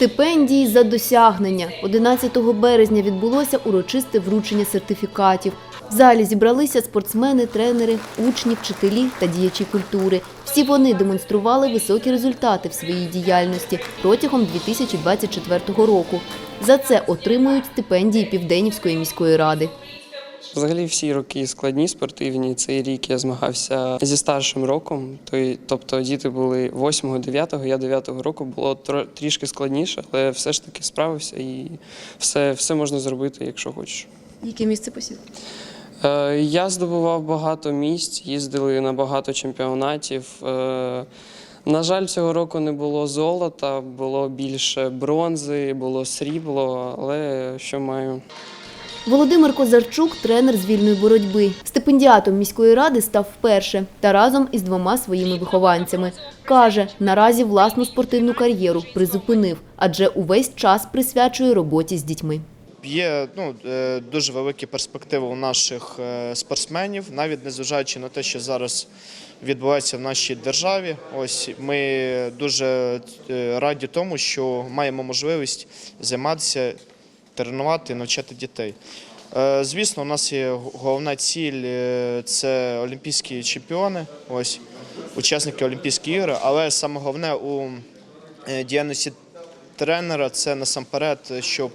Стипендії за досягнення. 11 березня відбулося урочисте вручення сертифікатів. В залі зібралися спортсмени, тренери, учні, вчителі та діячі культури. Всі вони демонстрували високі результати в своїй діяльності протягом 2024 року. За це отримують стипендії Південнівської міської ради. Взагалі всі роки складні спортивні. Цей рік я змагався зі старшим роком. Тобто діти були 8-го, 9-го, я 9-го року було трішки складніше, але все ж таки справився і все, все можна зробити, якщо хочеш. Яке місце посів? Е, Я здобував багато місць, їздили на багато чемпіонатів. Е, На жаль, цього року не було золота, було більше бронзи, було срібло, але що маю. Володимир Козарчук – тренер з вільної боротьби. Стипендіатом міської ради став вперше та разом із двома своїми вихованцями. Каже, наразі власну спортивну кар'єру призупинив, адже увесь час присвячує роботі з дітьми. Є ну, е, дуже великі перспективи у наших е, спортсменів, навіть незважаючи на те, що зараз відбувається в нашій державі. Ось ми дуже е, раді тому, що маємо можливість займатися, тренувати, навчати дітей. Е, Звісно, у нас є головна ціль е, це олімпійські чемпіони, ось учасники Олімпійських ігор, але саме головне у е, діяльності тренера це насамперед, щоб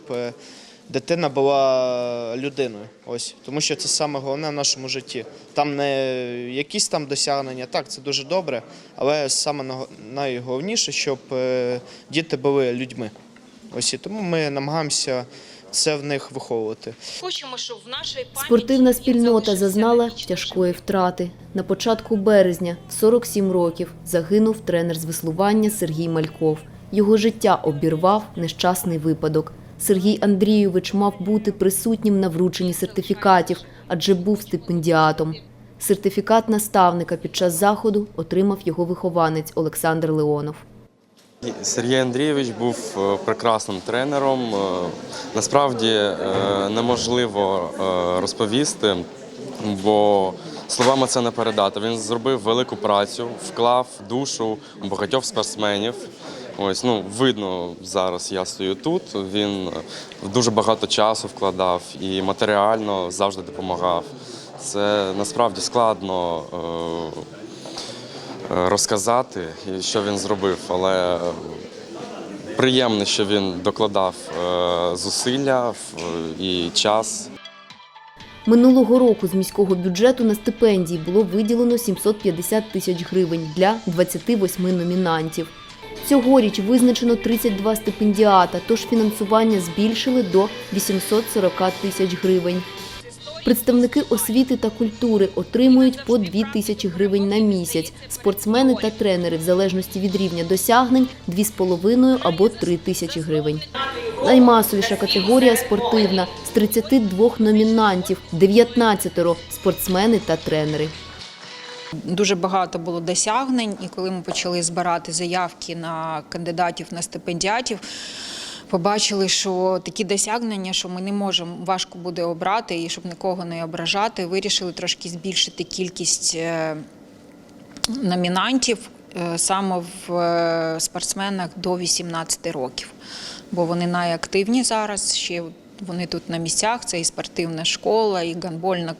дитина була людиною. Ось тому, що це саме головне в нашому житті. Там не якісь там досягнення, так це дуже добре, але саме найголовніше, щоб діти були людьми. Ось і тому ми намагаємося це в них виховувати. Хочемо, щоб в нашій пам'яті Спортивна спільнота зазнала тяжкої втрати. На початку березня, в 47 років, загинув тренер з веслування Сергій Мальков. Його життя обірвав нещасний випадок. Сергій Андрійович мав бути присутнім на врученні сертифікатів, адже був стипендіатом. Сертифікат наставника під час заходу отримав його вихованець Олександр Леонов. Сергій Андрійович був е, прекрасним тренером. Е, Насправді е, неможливо розповісти, бо словами це не передати. Він зробив велику працю, вклав душу багатьох спортсменів. Ось ну видно зараз. Я стою тут. Він дуже багато часу вкладав і матеріально завжди допомагав. Це насправді складно. Розказати, що він зробив, але е, приємно, що він докладав е, зусилля і час. Минулого року з міського бюджету на стипендії було виділено 750 тисяч гривень для 28 номінантів. Цьогоріч визначено 32 стипендіата, тож фінансування збільшили до 840 тисяч гривень. Представники освіти та культури отримують по 2 тисячі гривень на місяць. Спортсмени та тренери, в залежності від рівня досягнень, 2,5 або 3 тисячі гривень. Наймасовіша категорія спортивна з 32 номінантів, 19 – спортсмени та тренери. Дуже багато було досягнень, і коли ми почали збирати заявки на кандидатів на стипендіатів, побачили, що такі досягнення, що ми не можемо, важко буде обрати, і щоб нікого не ображати, вирішили трошки збільшити кількість е, номінантів е, саме в е, спортсменах до 18 років, бо вони найактивні зараз. Ще вони тут на місцях. Це і спортивна школа, і гандбольна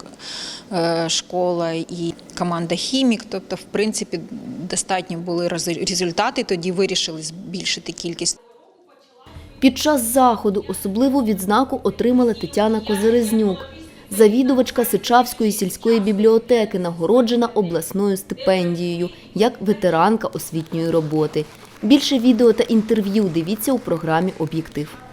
школа, і команда хімік. Тобто, в принципі, достатньо були результати. Тоді вирішили збільшити кількість. Під час заходу особливу відзнаку отримала Тетяна Козерезнюк. Завідувачка Сичавської сільської бібліотеки нагороджена обласною стипендією як ветеранка освітньої роботи. Більше відео та інтерв'ю дивіться у програмі Об'єктив.